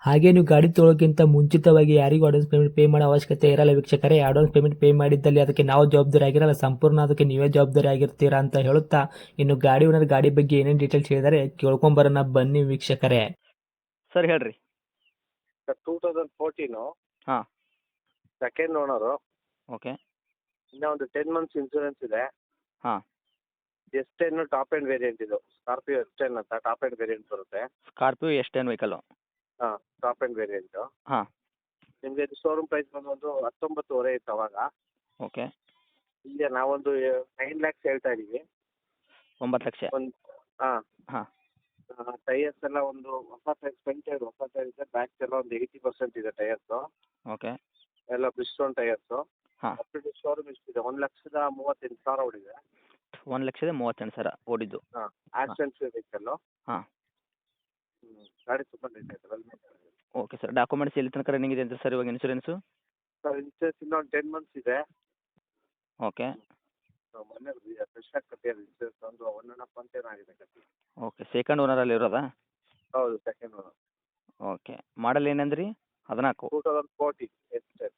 ಹಾಗೆ ನೀವು ಗಾಡಿ ತೊಳೋಕ್ಕಿಂತ ಮುಂಚಿತವಾಗಿ ಯಾರಿಗೂ ಅಡ್ವಾನ್ಸ್ ಪೇಮೆಂಟ್ ಪೇ ಮಾಡೋ ಅವಶ್ಯಕತೆ ಇರಲ್ಲ ವೀಕ್ಷಕರೇ. ಅಡ್ವಾನ್ಸ್ ಪೇಮೆಂಟ್ ಪೇ ಮಾಡಿದ್ದಲ್ಲಿ ಅದಕ್ಕೆ ನಾವು ಜವಾಬ್ದಾರಿ ಆಗಿರಲ್ಲ. ಸಂಪೂರ್ಣ ಅದಕ್ಕೆ ನೀವೇ ಜವಾಬ್ದಾರಿ ಆಗಿರ್ತೀರಾ ಅಂತ ಹೇಳುತ್ತಾ ಇನ್ನು ಗಾಡಿ ಓನರ್ ಗಾಡಿ ಬಗ್ಗೆ ಏನೇನು ಡೀಟೇಲ್ಸ್ ಹೇಳಿದರೆ ಕೇಳ್ಕೊಂಬರೋಣ. ಬನ್ನಿ ವೀಕ್ಷಕರೇ. ಸರ್ ಹೇಳ್ರಿ. ಸರ್ ಟೂ ತೌಸಂಡ್ ಫೋರ್ಟೀನು ಹಾ. Second owner okay. ಇನ್ನೂ ಒಂದು ಟೆನ್ ಮಂತ್ಸ್ ಇನ್ಸೂರೆನ್ಸ್ ಇದೆ. ಹಾ. S ten top end variant ಇದು. ಸ್ಕಾರ್ಪಿಯೋ ಎಸ್ ಟೆನ್ ಅಂತ ಟಾಪ್ ಎಂಡ್ ವೇರಿಯಂಟ್ ಬರುತ್ತೆ. ಸ್ಕಾರ್ಪಿಯೋ ಎಷ್ಟೇನು ವೆಹಿಕಲ್ಲು ಹಾಂ ಟಾಪ್ ಎಂಡ್ ವೇರಿಯಂಟು ಹಾಂ. ನಿಮಗೆ ಇದು ಶೋರೂಮ್ ಪ್ರೈಸ್ ಬಂದು ಒಂದು ಹತ್ತೊಂಬತ್ತುವರೆ ಇತ್ತು ಅವಾಗ. ಓಕೆ ಈಗ ನಾವೊಂದು ನೈನ್ ಲ್ಯಾಕ್ಸ್ ಹೇಳ್ತಾ ಇದ್ದೀವಿ ಒಂಬತ್ತು ಲಕ್ಷ? ಒಂದು ಹಾಂ. ಹಾಂ. ಟೈಯರ್ಸ್ ಎಲ್ಲ ಒಂದು ಹೊಸ ಟೈರ್ ಫ್ರಂಟ್ ಟೈರ್ ಹೊಸ ಟೈರ್ ಇದೆ. ಬ್ಯಾಕ್ ಎಲ್ಲ ಒಂದು ಏಯ್ಟಿ ಪರ್ಸೆಂಟ್ ಇದೆ ಟೈರ್ಸು ಓಕೆ ಎಲ್ಲ ಬ್ರಿಸ್ಟೋನ್ ಟೈಯರ್ಸು ಹಾಂ. ಶೋರೂಮ್ ಎಷ್ಟಿದೆ? ಒಂದು ಲಕ್ಷದ ಮೂವತ್ತೆಂಟು ಸಾವಿರ ಓಡಿದೆ. ಒಂದು ಲಕ್ಷದ ಮೂವತ್ತೆಂಟು ಸಾವಿರ ಓಡಿದ್ದು. ಹಾಂ. ಆಕ್ಸಿಡೆಂಟ್ ವೆಹಿಕಲ್ಲು ಹಾ. ಗಾಡಿ ಸೂಪರ್ ಓಕೆ ಸರ್ ಡಾಕ್ಯುಮೆಂಟ್ಸ್ ಎಲ್ಲಿ ತನಕ ರನ್ನಿಂಗ್ ಇದೆ ಅಂತ ಸರ್ ಇವಾಗ ಇನ್ಸೂರೆನ್ಸು ಸರ್ ಇನ್ಸೂರೆನ್ಸ್ ಇನ್ನೂ ಒಂದು ಟೆನ್ ಮಂತ್ಸ್ ಇದೆ. ಓಕೆ ಮೊನ್ನೆ ಫ್ರೆಶ್ ಆಗಿ ಕಟ್ಟಿರೋದು ಇನ್ಸೂರೆನ್ಸ್ ಒಂದು ಒನ್ ಆ್ಯಂಡ್ ಹಾಫ್ ಮಂತ್ ಏನಾಗಿದೆ ಕಟ್ಟಿ. ಓಕೆ ಸೆಕೆಂಡ್ ಓನರಲ್ಲಿ ಇರೋದಾ? ಹೌದು ಸೆಕೆಂಡ್ ಓನರ್ ಓಕೆ ಮಾಡಲ್ ಏನಂದ್ರಿ? ಹದಿನಾಲ್ಕು. ಟೂ ತೌಸಂಡ್ ಫೋರ್ಟಿ ಎಷ್ಟು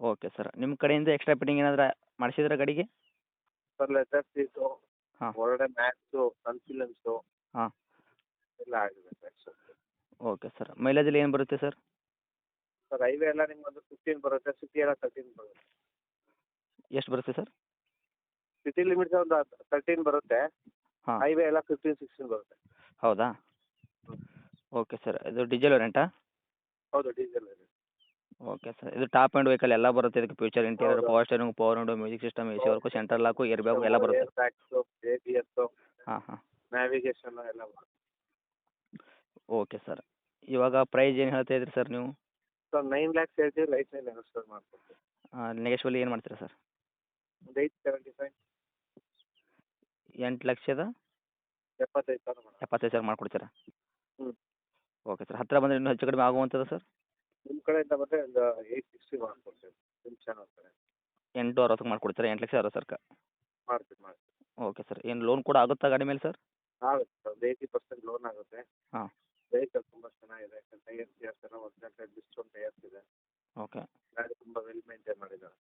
ಓಕೆ ಸರ್ ನಿಮ್ಮ ಕಡೆಯಿಂದ ಎಕ್ಸ್ಟ್ರಾ ಫಿಟ್ಟಿಂಗ್ ಏನಾದರೂ ಮಾಡಿಸಿದ್ರೆ ಗಾಡಿಗೆ? ಸರ್ ಲೆದರ್ ಸೀಟು ಹಾ. ಹೊರಗಡೆ ಮ್ಯಾಟ್ಸು ಕನ್ಸಿಲೆನ್ಸು. ಆಗಿದೆ ಸರ್ ಓಕೆ ಸರ್ ಮೈಲೇಜಲ್ಲಿ ಏನು ಬರುತ್ತೆ ಸರ್ ಸರ್ ಹೈವೇ ಎಲ್ಲ ನಿಮ್ಗೆ ಒಂದು ಫಿಫ್ಟೀನ್ ಬರುತ್ತೆ ಸಿಟಿ ಎಲ್ಲ ತರ್ಟೀನ್ ಬರುತ್ತೆ. ಎಷ್ಟು ಬರುತ್ತೆ ಸರ್ ಸಿಟಿ ಲಿಮಿಟ್ಸ್ ಒಂದು ತರ್ಟೀನ್ ಬರುತ್ತೆ. ಹಾ. ಹೈವೇ ಎಲ್ಲ ಫಿಫ್ಟೀನ್ ಸಿಕ್ಸ್ಟೀನ್ ಬರುತ್ತೆ. ಹೌದಾ? ಓಕೆ ಸರ್ ಇದು ಡೀಸೆಲ್ ವೇರಿಯಂಟಾ ಹೌದು ಡೀಸೆಲ್ ಓಕೆ ಸರ್ ಇದು ಟಾಪ್ ಆ್ಯಂಡ್ ವೆಹಿಕಲ್ ಎಲ್ಲ ಬರುತ್ತೆ ಇದಕ್ಕೆ future interior. Power steering power window music system A C work central lock airbag ಎಲ್ಲ ಬರುತ್ತೆ. ಹಾಂ ಹಾಂ. ನ್ಯಾವಿಗೇಷನ್ ಎಲ್ಲ ಬರುತ್ತೆ. Okay sir. ಇವಾಗ ಪ್ರೈಸ್ ಏನು ಹೇಳ್ತಾ ಇದ್ರಿ ಸರ್ ನೀವು? ಸರ್ ನೈನ್ ಲ್ಯಾಕ್ಸ್ ಹೇಳ್ತೀವಿ ಲೈಫ್ ಮೇಲೆ ನೆಗೋಸ್ಕರ್ ಮಾಡ್ಕೊಡ್ತೀವಿ. ನೆಗೆಶ್ವಲಿ ಏನು ಮಾಡ್ತೀರಾ ಸರ್? ಒಂದು ಏಯ್ಟ್ ಸೆವೆಂಟಿ ಫೈವ್ ಎಂಟು ಲಕ್ಷದ ಎಪ್ಪತ್ತೈದು ಸಾವಿರ ಮೇಡಮ್. ಎಪ್ಪತ್ತೈದು ಸಾವಿರ ಮಾಡ್ಕೊಡ್ತೀರಾ? ಹ್ಞೂ. ಓಕೆ ಸರ್ ಹತ್ತಿರ ಬಂದರೆ ಇನ್ನೂ ಹೆಚ್ಚು ಕಡಿಮೆ ಆಗುವಂಥದ್ದು ಸರ್? ನಿಮ್ಮ ಕಡೆಯಿಂದ ಬಂದರೆ ಒಂದು ಏಯ್ಟ್ ಸಿಕ್ಸ್ಟಿ ಮಾಡ್ಕೊಡ್ತೀವಿ ನಿಮ್ಮ ಚಾನಲ್ ಕಡೆ. ಎಂಟು ಅರವತ್ತಕ್ಕೆ ಮಾಡ್ಕೊಡ್ತೀರಾ? ಎಂಟು ಲಕ್ಷ ಅರವತ್ತು ಸರ್ಕ ಮಾಡ್ತೀವಿ ಮಾಡ್ತೀವಿ. ಓಕೆ ಸರ್ ಏನು ಲೋನ್ ಕೂಡ ಆಗುತ್ತಾ ಗಾಡಿ ಮೇಲೆ ಸರ್? ಆಗುತ್ತೆ ಸರ್ ಒಂದು ಏಯ್ಟಿ ಪರ್ಸೆಂಟ್ ಲೋನ್ ಆಗುತ್ತೆ. ಹಾ. ವೆಹಿಕಲ್ ತುಂಬ ಚೆನ್ನಾಗಿದೆ. ಟೈರ್ಸ್ ಟೈರ್ಸ್ ಎಲ್ಲ ಒರಿಜಿನಲ್ ಟೈರ್ ಡಿಸ್ಕೌಂಟ್ ಟೈರ್ಸ್ ಇದೆ ಓಕೆ ಗಾಡಿ ತುಂಬ ವೆಲ್ ಮೇಂಟೈನ್ ಮಾಡಿದ್ದಾರೆ.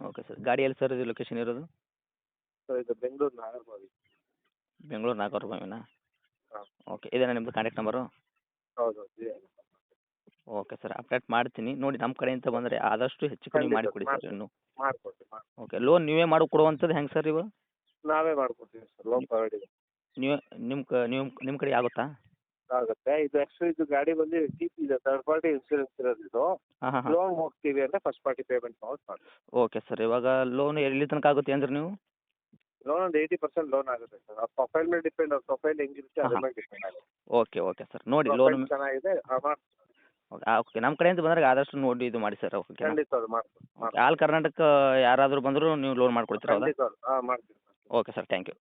ಓಕೆ ಸರ್ ಗಾಡಿ ಎಲ್ಲಿ ಸರ್ ಇದು ಲೊಕೇಶನ್ ಇರೋದು? ಸರ್ ಇದು ಬೆಂಗಳೂರು ನಾಗರಬಾವಿ. ಬೆಂಗಳೂರು ಹಾಂ. ಓಕೆ ಇದೇನಾ ನಿಮ್ಮದು ಕಾಂಟ್ಯಾಕ್ಟ್ ನಂಬರು ಹೌದು ಓಕೆ ಸರ್ ಅಪ್ಡೇಟ್ ಮಾಡ್ತೀನಿ. ನೋಡಿ ನಮ್ಮ ಕಡೆಯಿಂದ ಬಂದರೆ ಆದಷ್ಟು ಹೆಚ್ಚು ಕಡಿಮೆ ಮಾಡಿ ಕೊಡಿ ಸರ್. ಇನ್ನು. ಮಾಡ್ಕೊಡ್ತೀವಿ ಮಾಡಿ ಓಕೆ ಲೋನ್ ನೀವೇ ಮಾಡಿ ಕೊಡುವಂಥದ್ದು ಹೆಂಗೆ ಸರ್ ಇವು? ನಾವೇ ಮಾಡ್ಕೊಡ್ತೀವಿ ಸರ್ ಲೋನ್ ಪ್ರೊವೈಡ್ ಇದೆ. ನೀವು ನಿಮ್ಮ ಕ ನೀವು ನಿಮ್ಮ ಕಡೆ ಆಗುತ್ತಾ? ಆಗುತ್ತೆ. ಇದು ಆ್ಯಕ್ಚುಲಿ ಇದು ಗಾಡಿ ಬಂದು ಟಿ ಪಿ ಇದೆ. ಥರ್ಡ್ ಪಾರ್ಟಿ ಇನ್ಶೂರೆನ್ಸ್ ಇರೋದು ಇದು. ಹಾಂ ಹಾಂ ಹಾಂ. ಲೋನ್ ಹೋಗ್ತೀವಿ ಅಂದರೆ ಫಸ್ಟ್ ಪಾರ್ಟಿ ಪೇಮೆಂಟ್ ಮಾಡಿ ಮಾಡಿ ಓಕೆ ಸರ್ ಇವಾಗ ಲೋನ್ ಎಲ್ಲಿ ತನಕ ಆಗುತ್ತೆ ಅಂದ್ರೆ ನೀವು? ಲೋನ್ ಒಂದು ಏಯ್ಟಿ ಪರ್ಸೆಂಟ್ ಲೋನ್ ಆಗುತ್ತೆ ಸರ್ ಅವ್ರ ಪ್ರೊಫೈಲ್ ಮೇಲೆ ಡಿಪೆಂಡ್ ಅವ್ರ ಪ್ರೊಫೈಲ್ ಹೆಂಗಿರುತ್ತೆ ಅದ್ರ ಮೇಲೆ ಡಿಪೆಂಡ್ ಆಗುತ್ತೆ. ಓಕೆ ಓಕೆ ಸರ್ ನೋಡಿ ಲೋನ್ ಚೆನ್ನಾಗಿದೆ ಅಮೌಂಟ್ ಓಕೆ ನಮ್ಮ ಕಡೆಯಿಂದ ಬಂದಾಗ ಆದಷ್ಟು ನೋಡಿ ಇದು ಮಾಡಿ ಸರ್ ಓಕೆ ಖಂಡಿತ ಅದು ಮಾಡ್ತೀನಿ ಆಲ್ ಕರ್ನಾಟಕ ಯಾರಾದರೂ ಬಂದರೂ ನೀವು ಲೋನ್ ಮಾಡ್ಕೊಡ್ತೀರಾ ಹೌದಾ ಖಂಡಿತ ಹಾಂ ಮಾಡ್ತೀವಿ ಓಕೆ ಸರ್ ಥ್ಯಾಂಕ್ ಯು